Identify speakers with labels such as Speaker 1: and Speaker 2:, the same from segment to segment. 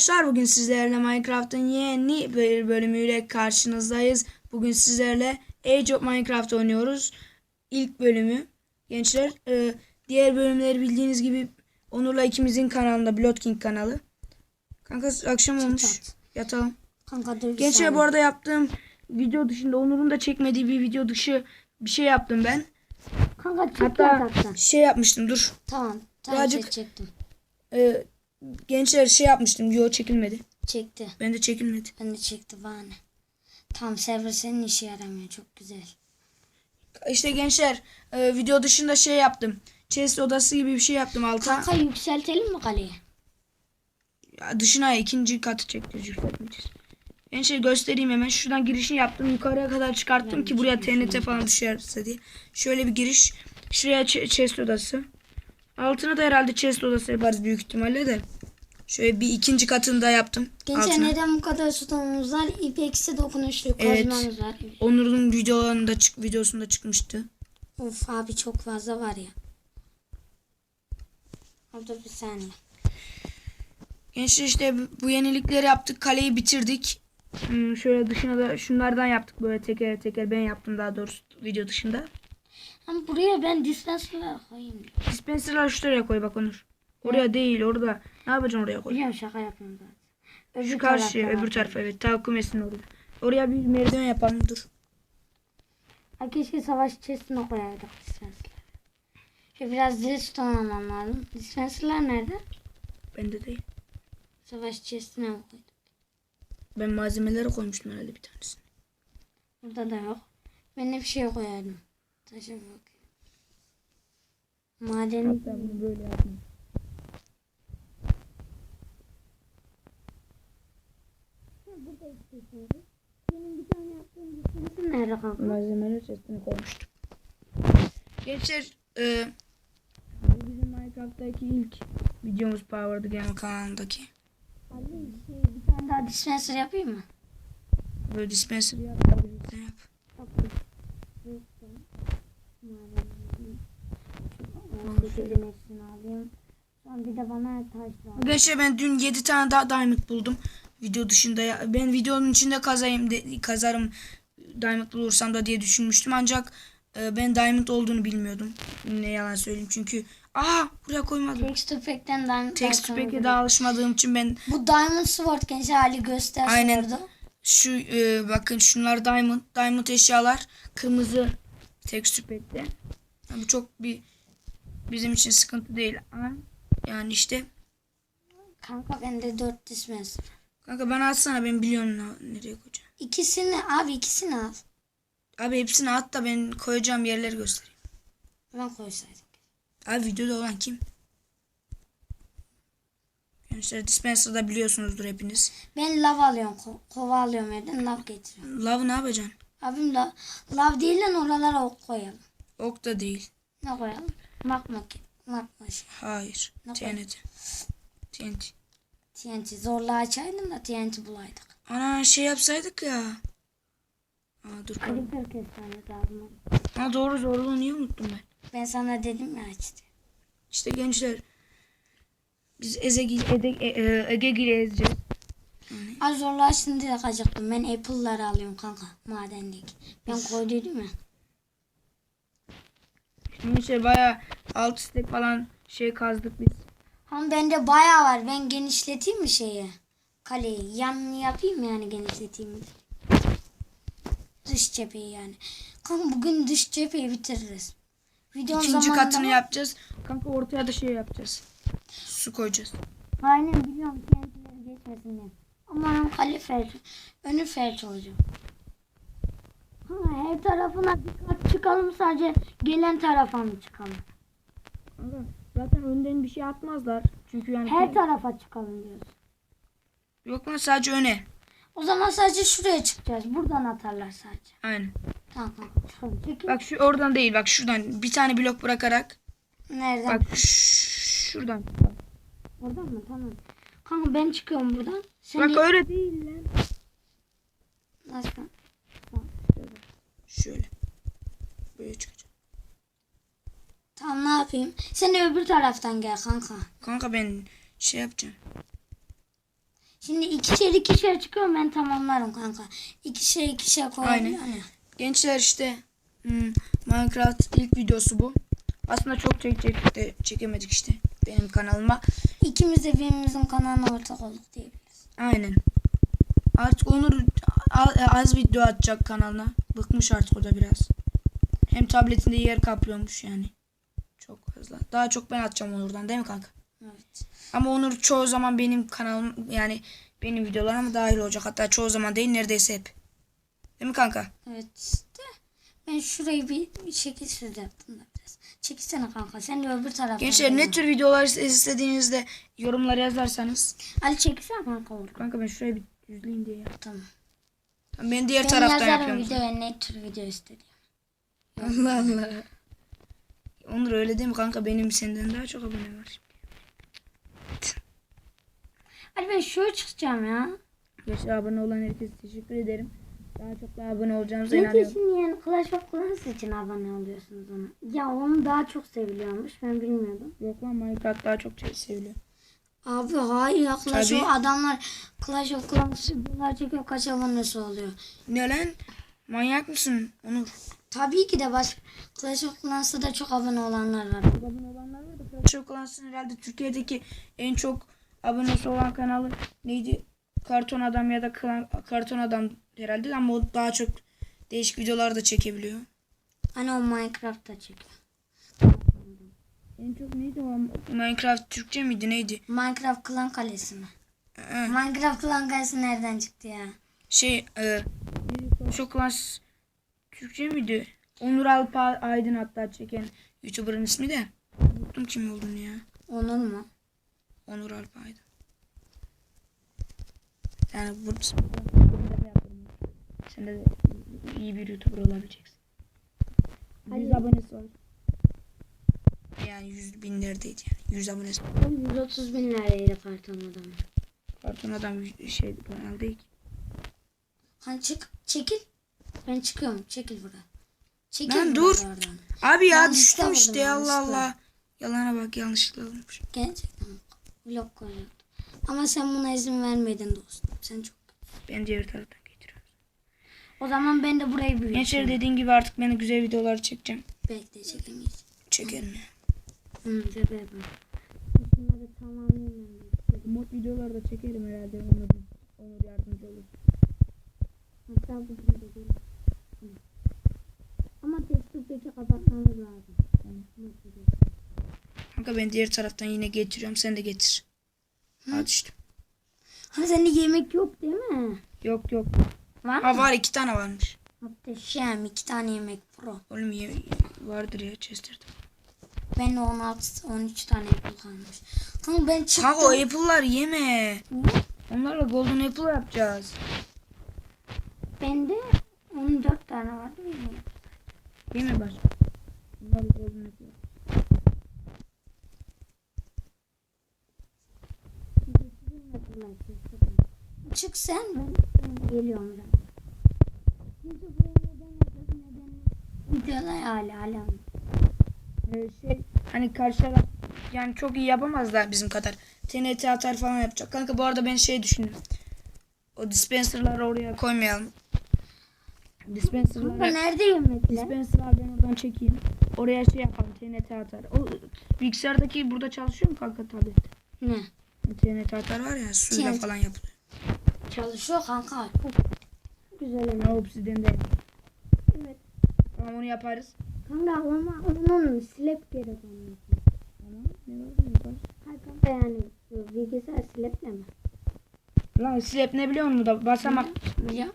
Speaker 1: Arkadaşlar bugün sizlerle Minecraft'ın yeni bir bölümüyle karşınızdayız. Bugün sizlerle Age of Minecraft oynuyoruz. İlk bölümü. Gençler e, diğer bölümleri bildiğiniz gibi Onur'la ikimizin kanalında Blood King kanalı. Kanka akşam olmuş.
Speaker 2: yat.
Speaker 1: Yatalım.
Speaker 2: Kanka dur
Speaker 1: Gençler
Speaker 2: saniye.
Speaker 1: bu arada yaptığım video dışında Onur'un da çekmediği bir video dışı bir şey yaptım ben.
Speaker 2: Kanka çık
Speaker 1: Hatta şey yapmıştım dur.
Speaker 2: Tamam. Tamam
Speaker 1: Birazcık-
Speaker 2: çektim.
Speaker 1: E, gençler şey yapmıştım. Yo çekilmedi.
Speaker 2: Çekti.
Speaker 1: Ben de çekilmedi.
Speaker 2: Ben de çekti bana. Tamam server senin işe yaramıyor. Çok güzel.
Speaker 1: İşte gençler e, video dışında şey yaptım. Chest odası gibi bir şey yaptım alta.
Speaker 2: Kanka yükseltelim mi kaleyi?
Speaker 1: Ya Dışına ikinci katı çekeceğiz. Gençler göstereyim hemen. Şuradan girişini yaptım. Yukarıya kadar çıkarttım ki buraya TNT falan düşerse diye. Şöyle bir giriş. Şuraya ch- chest odası. Altına da herhalde chest odası yaparız büyük ihtimalle de. Şöyle bir ikinci katını da yaptım.
Speaker 2: Gençler
Speaker 1: altına.
Speaker 2: neden bu kadar sutamımız var? İpeksi dokunuşlu
Speaker 1: Evet.
Speaker 2: kozmamız var.
Speaker 1: Onur'un videolarında çık videosunda çıkmıştı.
Speaker 2: Of abi çok fazla var ya. Dur bir saniye.
Speaker 1: Gençler işte bu yenilikleri yaptık. Kaleyi bitirdik. Hmm, şöyle dışına da şunlardan yaptık böyle teker teker. Ben yaptım daha doğrusu video dışında.
Speaker 2: Ama buraya ben dispenser'lar koyayım.
Speaker 1: Dispenser'lar şuraya koy bak Onur. Oraya değil orada. Ne yapacaksın oraya koy?
Speaker 2: Biliyorum şaka yapıyorum zaten. Öbür
Speaker 1: Şu karşıya öbür tarafa evet. Tavuk kumesin orada. Oraya bir merdiven yapalım dur.
Speaker 2: Ha keşke savaş chestine koyardık dispenser'ları. Şöyle biraz redstone almam lazım. Dispenser'lar nerede?
Speaker 1: Bende değil.
Speaker 2: Savaş chestine mi koyduk?
Speaker 1: Ben malzemeleri koymuştum herhalde bir tanesini.
Speaker 2: Burada da yok. Ben bir şey koyardım. Taşa bak. Madeni
Speaker 1: Hatta bunu böyle yapayım.
Speaker 2: Benim bir tane yaptığım dispenser nerede kaldı?
Speaker 1: Malzemeleri chestine koymuştum. Gençler e, bu bizim Minecraft'taki ilk videomuz Power the Game kanalındaki.
Speaker 2: Abi şey, bir tane daha dispenser yapayım mı?
Speaker 1: Böyle dispenser yap.
Speaker 2: Yapayım. Redstone. Madeni. Alayım. Sonra bir de bana taş lazım.
Speaker 1: Ben dün 7 tane daha diamond buldum. Video dışında ya. Ben videonun içinde kazayım de, kazarım diamond bulursam da diye düşünmüştüm. Ancak e, ben diamond olduğunu bilmiyordum. Ne yalan söyleyeyim çünkü aa buraya koymadım.
Speaker 2: Texture Pack'ten diamond
Speaker 1: Texture
Speaker 2: daha
Speaker 1: Pack'e daha alışmadığım için ben
Speaker 2: Bu Diamond Sword gençler hali göstersin
Speaker 1: Aynen.
Speaker 2: orada.
Speaker 1: şu e, bakın şunlar diamond diamond eşyalar kırmızı texture pack'te. Yani bu çok bir bizim için sıkıntı değil ama yani işte
Speaker 2: Kanka bende 4 dispenser.
Speaker 1: kanka bana atsana ben biliyorum ne- nereye koyacağım.
Speaker 2: İkisini abi ikisini al.
Speaker 1: Abi hepsini at da ben koyacağım yerleri göstereyim.
Speaker 2: Ben koysaydım.
Speaker 1: Abi videoda olan kim? Gençler dispenser'da biliyorsunuzdur hepiniz.
Speaker 2: Ben lav alıyorum. Ko- kova alıyorum evden lav getiriyorum.
Speaker 1: Love ne yapacaksın?
Speaker 2: Abim la lav değil lan oralara ok koyalım.
Speaker 1: Ok da değil.
Speaker 2: Ne koyalım? Makmak. Makmaş.
Speaker 1: Hayır.
Speaker 2: Ne
Speaker 1: TNT. TNT.
Speaker 2: TNT. Zorla açaydım da TNT bulaydık.
Speaker 1: Ana şey yapsaydık ya. Aa, dur.
Speaker 2: Kestane lazım.
Speaker 1: Aa, doğru zorluğu niye unuttum ben?
Speaker 2: Ben sana dedim ya açtı.
Speaker 1: İşte gençler biz Ezegi, e, e, Egegil'i ezeceğiz.
Speaker 2: Az zorla açtım diye kaçacaktım. Ben apple'ları alıyorum kanka madendeki. Ben koyduydum ya.
Speaker 1: Gençler baya alt istek falan şey kazdık biz.
Speaker 2: Ama bende bayağı var. Ben genişleteyim mi şeyi? Kaleyi. Yanını yapayım yani genişleteyim mi? Dış cepheyi yani. Kanka bugün dış cepheyi bitiririz. Videonun
Speaker 1: İkinci
Speaker 2: zamanında
Speaker 1: katını yapacağız. Kanka ortaya da şey yapacağız. Su koyacağız.
Speaker 2: Aynen biliyorum kendileri geçmesin diye. Ama kale felç. Önü felç olacak. Ha, her tarafına dikkat çıkalım sadece gelen tarafa mı çıkalım?
Speaker 1: Zaten önden bir şey atmazlar. Çünkü yani
Speaker 2: Her tarafa çıkalım diyoruz.
Speaker 1: yok lan sadece öne.
Speaker 2: O zaman sadece şuraya çıkacağız. Buradan atarlar sadece.
Speaker 1: Aynen.
Speaker 2: Tamam çıkalım. Çekil.
Speaker 1: Bak şu oradan değil bak şuradan bir tane blok bırakarak
Speaker 2: Nereden?
Speaker 1: bak şuradan.
Speaker 2: Oradan mı? Tamam. Kanka ben çıkıyorum buradan. Sen
Speaker 1: Bak öyle değil lan.
Speaker 2: Nasıl?
Speaker 1: Şöyle. Böyle çıkacak.
Speaker 2: Tamam ne yapayım? Sen de öbür taraftan gel kanka.
Speaker 1: Kanka ben şey yapacağım.
Speaker 2: Şimdi ikişer ikişer çıkıyor ben tamamlarım kanka. İkişer ikişer koyalım.
Speaker 1: Aynen.
Speaker 2: Hani.
Speaker 1: Gençler işte hmm, Minecraft ilk videosu bu. Aslında çok çekecektik de çekemedik işte benim kanalıma.
Speaker 2: İkimiz de birbirimizin kanalına ortak olduk diyebiliriz.
Speaker 1: Aynen. Artık Onur az video atacak kanalına. Bıkmış artık o da biraz. Hem tabletinde yer kaplıyormuş yani. Çok fazla. Daha çok ben atacağım Onur'dan değil mi kanka?
Speaker 2: Evet.
Speaker 1: Ama Onur çoğu zaman benim kanalım yani benim videolarıma dahil olacak. Hatta çoğu zaman değil neredeyse hep. Değil mi kanka?
Speaker 2: Evet işte. Ben şurayı bir, şekil söz yaptım da biraz. Çekilsene kanka. Sen de öbür taraftan.
Speaker 1: Gençler ne tür videolar istediğinizde yorumlara yazarsanız.
Speaker 2: Ali çekilsene kanka orada.
Speaker 1: Kanka ben şuraya bir düzleyeyim diye.
Speaker 2: Tamam.
Speaker 1: Tamam, Ben diğer
Speaker 2: Ben
Speaker 1: taraftan
Speaker 2: yazarım
Speaker 1: yapıyorum.
Speaker 2: videoya ne tür video istediğim.
Speaker 1: Allah Allah. Onur öyle değil mi kanka? Benim senden daha çok abone var.
Speaker 2: Ali ben şöyle çıkacağım ya.
Speaker 1: Gençler abone olan herkese teşekkür ederim. Daha çok daha abone olacağımıza
Speaker 2: Ne
Speaker 1: inanıyorum.
Speaker 2: için yani Clash of Clans için abone oluyorsunuz ona? Ya onu daha çok seviliyormuş. Ben bilmiyordum.
Speaker 1: Yok lan Minecraft daha çok şey seviliyor.
Speaker 2: Abi hayır ya Clash
Speaker 1: Tabii.
Speaker 2: of adamlar Clash of Clans bunlar çekiyor kaç abonesi oluyor.
Speaker 1: Ne lan? Manyak mısın Onur?
Speaker 2: Tabii ki de baş Clash of Clans'ta da çok abone olanlar var.
Speaker 1: abone olanlar var da Clash of Clans'ın herhalde Türkiye'deki en çok abonesi olan kanalı neydi? Karton Adam ya da Klan- Karton Adam herhalde ama o daha çok değişik videolar da çekebiliyor.
Speaker 2: Hani o Minecraft'ta çekiyor.
Speaker 1: En çok neydi o? Minecraft Türkçe miydi neydi?
Speaker 2: Minecraft Klan Kalesi mi?
Speaker 1: Ee,
Speaker 2: Minecraft Klan Kalesi nereden çıktı ya?
Speaker 1: şey e, Clash of Clans Türkçe miydi? Onur Alpa Aydın hatta çeken YouTuber'ın ismi de. Unuttum kim olduğunu ya.
Speaker 2: Onur mu?
Speaker 1: Onur Alpa Aydın. Yani bu sen de iyi bir YouTuber olabileceksin. 100 abonesi var. Yani 100 binlerdeydi yani. 100 abonesi var.
Speaker 2: 130 bin liraydı karton adamı.
Speaker 1: Karton adam şey kanal değil ki.
Speaker 2: Hani çık çekil. Ben çıkıyorum. Çekil buradan. Çekil
Speaker 1: Lan dur.
Speaker 2: oradan.
Speaker 1: Abi ya
Speaker 2: Yanlışlıkla
Speaker 1: düştüm işte
Speaker 2: vurdum,
Speaker 1: Allah. Allah. Yalana bak yanlışlıkla olmuş.
Speaker 2: Gerçekten vlog koyuyordu. Ama sen buna izin vermedin dostum. Sen çok
Speaker 1: Ben diğer taraftan getiriyorum.
Speaker 2: O zaman ben de burayı büyüteceğim.
Speaker 1: Gençler dediğin gibi artık ben de güzel videolar çekeceğim.
Speaker 2: Bekle çekemeyeceğim.
Speaker 1: Çekelim ya.
Speaker 2: Hı, şaka yapalım. Şunları tamamlayayım.
Speaker 1: Mod videolar da çekerim herhalde. Onur, Onur yardımcı olur.
Speaker 2: Hatta bu burada değil. Hı. Ama Facebook'taki kapatmamız lazım.
Speaker 1: Kanka ben diğer taraftan yine getiriyorum. Sen de getir. Hadi işte.
Speaker 2: Hani sende yemek yok değil mi?
Speaker 1: Yok yok.
Speaker 2: Var
Speaker 1: Ha
Speaker 2: mı?
Speaker 1: var iki tane varmış.
Speaker 2: Muhteşem. iki tane yemek pro.
Speaker 1: Oğlum ye, vardır ya Chester'da.
Speaker 2: Ben de 16 13 tane apple kalmış. Kanka ben çıktım.
Speaker 1: Kanka o apple'lar yeme. Onlarla golden apple yapacağız.
Speaker 2: Bende 14 tane vardı bilmiyorum.
Speaker 1: Yeme başka. Onlarla golden apple.
Speaker 2: Çık sen ben, ben geliyorum zaten. Kimse buraya neden yazdı neden videolar hala hala.
Speaker 1: Ee, şey hani karşı taraf yani çok iyi yapamazlar bizim kadar. TNT atar falan yapacak. Kanka bu arada ben şey düşündüm. O dispenser'ları oraya koymayalım.
Speaker 2: Kanka
Speaker 1: Dispenser'ları
Speaker 2: nerede yemekler?
Speaker 1: dispenser'lar ben oradan çekeyim. Oraya şey yapalım. TNT atar. O bilgisayardaki burada çalışıyor mu kanka tablet?
Speaker 2: Ne?
Speaker 1: TNT atar var ya suyla
Speaker 2: TNT.
Speaker 1: falan yapılıyor.
Speaker 2: Çalışıyor kanka. Güzel yemek.
Speaker 1: obsidyen de.
Speaker 2: Evet.
Speaker 1: Tamam onu yaparız.
Speaker 2: Kanka ama onun slap gerek onun için.
Speaker 1: Tamam. Ne var ne var?
Speaker 2: Hayır kanka yani bilgisayar slaple mi?
Speaker 1: Lan slap ne biliyor musun da basamak.
Speaker 2: Ya.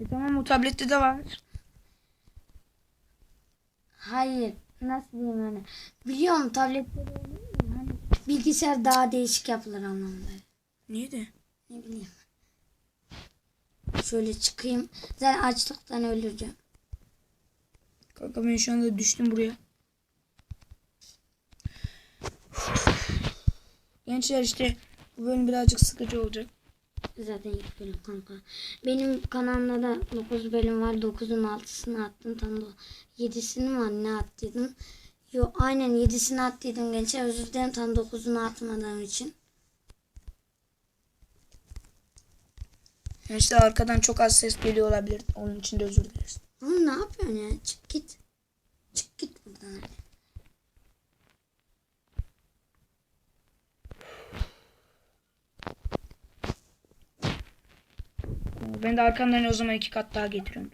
Speaker 1: E tamam o tablette de var.
Speaker 2: Hayır. Nasıl diyeyim yani? Biliyorum tablette de hani bilgisayar daha değişik yapılır anlamında.
Speaker 1: Niye de?
Speaker 2: Ne bileyim. Şöyle çıkayım. Zaten açlıktan öleceğim.
Speaker 1: Kanka ben şu anda düştüm buraya. Gençler işte bu bölüm birazcık sıkıcı olacak.
Speaker 2: Zaten ilk bölüm kanka. Benim kanalımda da 9 bölüm var. 9'un 6'sını attım. Tam da 7'sini mi var ne attıydım. Yo aynen 7'sini attıydım gençler. Özür dilerim tam 9'unu atmadığım için.
Speaker 1: İşte arkadan çok az ses geliyor olabilir. Onun için de özür dileriz.
Speaker 2: Oğlum ne yapıyorsun ya? Çık git. Çık git buradan hadi.
Speaker 1: Ben de arkamdan o zaman iki kat daha getiriyorum.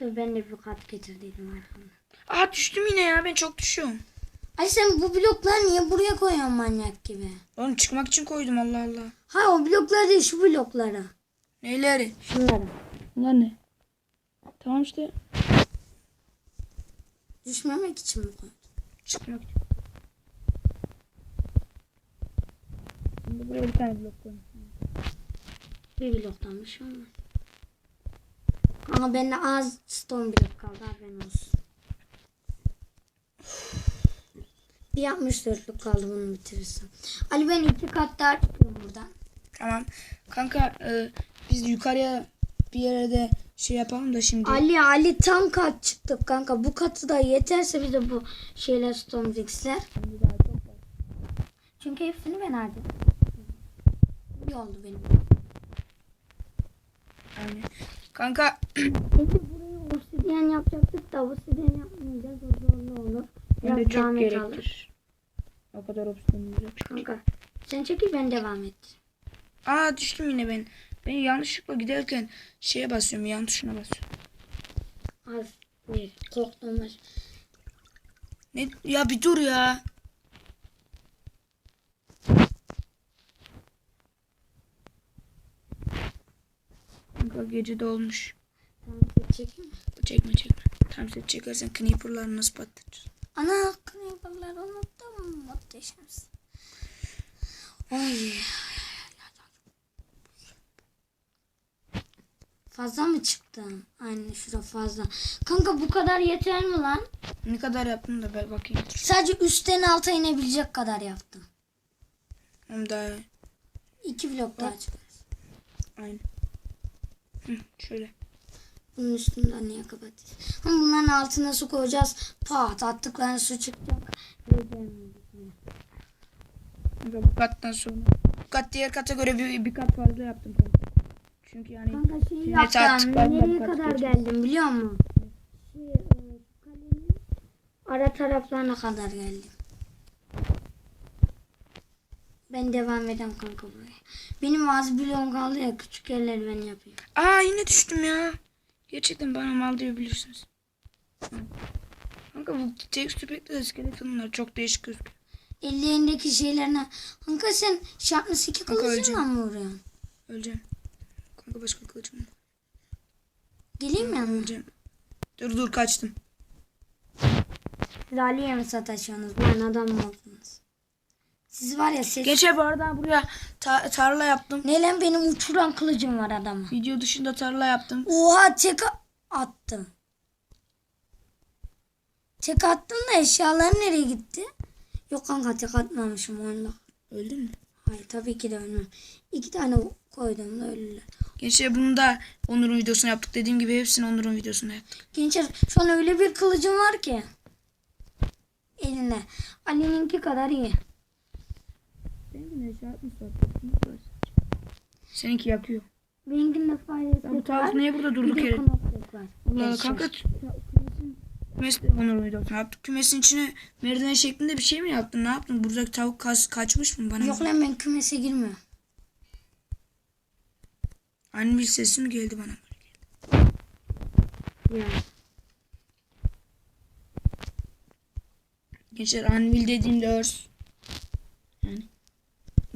Speaker 2: Dur ben de bir kat getirdiydim arkamda.
Speaker 1: Aa düştüm yine ya ben çok düşüyorum.
Speaker 2: Ay sen bu blokları niye buraya koyuyorsun manyak gibi?
Speaker 1: Oğlum çıkmak için koydum Allah Allah.
Speaker 2: Hayır o bloklar değil şu blokları.
Speaker 1: Neyleri?
Speaker 2: Şunları.
Speaker 1: Bunlar ne? Tamam işte.
Speaker 2: Düşmemek için mi koydun?
Speaker 1: Çıkmak için. Şimdi buraya bir tane blok koyayım.
Speaker 2: Bir bloktan bir şey olmaz. Ama bende az stone blok kaldı haberin olsun. Bir 64'lük kaldı bunu bitirirsem. Ali ben iki kat daha çıkıyorum buradan.
Speaker 1: Tamam. Kanka e, biz yukarıya bir yere de şey yapalım da şimdi.
Speaker 2: Ali Ali tam kat çıktık kanka. Bu katı da yeterse bize bu şeyler stone bricks'ler. Çünkü hepsini ben harcadım. İyi oldu benim.
Speaker 1: Aynen. Kanka
Speaker 2: Peki burayı obsidyen yapacaktık da obsidyen yapmayacağız. O zorlu olur.
Speaker 1: hem de
Speaker 2: Biraz
Speaker 1: çok
Speaker 2: zahmet alır.
Speaker 1: gerektir. O kadar opsiyonumuz yok.
Speaker 2: Kanka sen çekil ben devam et.
Speaker 1: Aa düştüm yine ben. Ben yanlışlıkla giderken şeye basıyorum yan tuşuna basıyorum.
Speaker 2: Az bir korktum.
Speaker 1: Ne? Ya bir dur ya. Kanka gece dolmuş.
Speaker 2: Tamam sen çekil mi?
Speaker 1: Çekme çekme. Tam set çekersen Kniper'ları nasıl patlatır?
Speaker 2: Ana kniper'ları unuttum. Muhteşemsin. Oy. Fazla mı çıktı? Aynen şura fazla. Kanka bu kadar yeter mi lan?
Speaker 1: Ne kadar yaptım da ben bakayım.
Speaker 2: Sadece üstten alta inebilecek kadar yaptım.
Speaker 1: Hem daha
Speaker 2: İki blok daha çıkar.
Speaker 1: aynı. Hı, şöyle.
Speaker 2: Bunun üstünden niye kapatacağız? Ama bunların altına su koyacağız. Pat attıklarına su çıkacak.
Speaker 1: Bu kattan sonra. Bu kat diğer kata göre bir, bir kat fazla yaptım. kanka. Çünkü yani
Speaker 2: Kanka şey
Speaker 1: Net
Speaker 2: yaptım. Nereye kadar
Speaker 1: edeceğiz.
Speaker 2: geldim biliyor musun? Şey, e, kalenin ara taraflarına kadar geldim. Ben devam edeyim kanka buraya. Benim az bloğum kaldı ya küçük yerleri ben yapıyorum.
Speaker 1: Aa yine düştüm ya. Gerçekten bana mal diyebilirsiniz. Kanka bu tekstür pek de skeletonlar çok değişik gözüküyor.
Speaker 2: Ellerindeki şeylerine. Kanka sen şartlısı iki kılıcınla mı vuruyorsun?
Speaker 1: Öleceğim. Kanka başka kılıcım yok.
Speaker 2: Geleyim mi yanına?
Speaker 1: Öleceğim. Dur dur kaçtım.
Speaker 2: Siz Ali'ye mi sataşıyorsunuz? Ben adam mı oldunuz? Siz var ya ses...
Speaker 1: Geçe bu arada buraya ta- tarla yaptım.
Speaker 2: Ne lan benim uçuran kılıcım var adama.
Speaker 1: Video dışında tarla yaptım.
Speaker 2: Oha tek attım. Tek attım da eşyalar nereye gitti? Yok kanka tek atmamışım oyunda.
Speaker 1: Öldün mü?
Speaker 2: Hayır tabii ki de ölmem. İki tane koydum da ölüler.
Speaker 1: Gençler bunu da Onur'un videosunu yaptık. Dediğim gibi hepsini Onur'un videosunu yaptık.
Speaker 2: Gençler şu an öyle bir kılıcım var ki. Elinde. Ali'ninki kadar iyi.
Speaker 1: Seninki yakıyor.
Speaker 2: Benimkinde fire
Speaker 1: Bu tavuk niye burada durduk yere?
Speaker 2: var.
Speaker 1: Allah kanka kümesin kümesle Onur'un videosunu yaptık. Kümesin içine merdiven şeklinde bir şey mi yaptın? Ne yaptın? Buradaki tavuk kas, kaçmış mı bana?
Speaker 2: Yok lan ben kümese girmiyorum.
Speaker 1: Anne bir sesi mi geldi bana?
Speaker 2: Ya.
Speaker 1: Gençler Anvil dediğimde örs.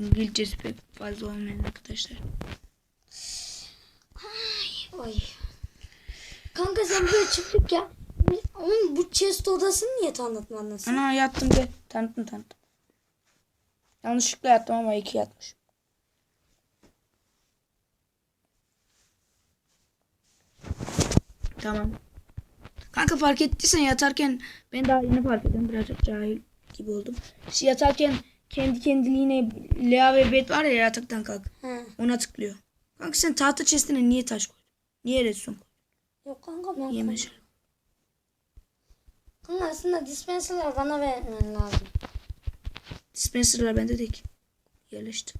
Speaker 1: İngilizcesi pek fazla olmayan arkadaşlar.
Speaker 2: Oy. Kanka sen böyle çıktık ya. Oğlum bu chest odasını niye tanıtmadın sen?
Speaker 1: Ana yattım de tanıttım tanıttım. Yanlışlıkla yattım ama iki yatmış. Tamam. Kanka fark ettiysen yatarken ben daha yeni fark ettim birazcık cahil gibi oldum. Yatarken kendi kendiliğine Lea ve Bet var ya yataktan kalk.
Speaker 2: He.
Speaker 1: Ona tıklıyor. Kanka sen tahta chestine niye taş koydun? Niye redstone koydun?
Speaker 2: Yok kanka ben
Speaker 1: Yemiş.
Speaker 2: Kanka aslında dispenser'lar bana vermen lazım.
Speaker 1: Dispenser'lar bende değil. Yerleştir.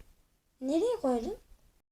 Speaker 2: Nereye koydun?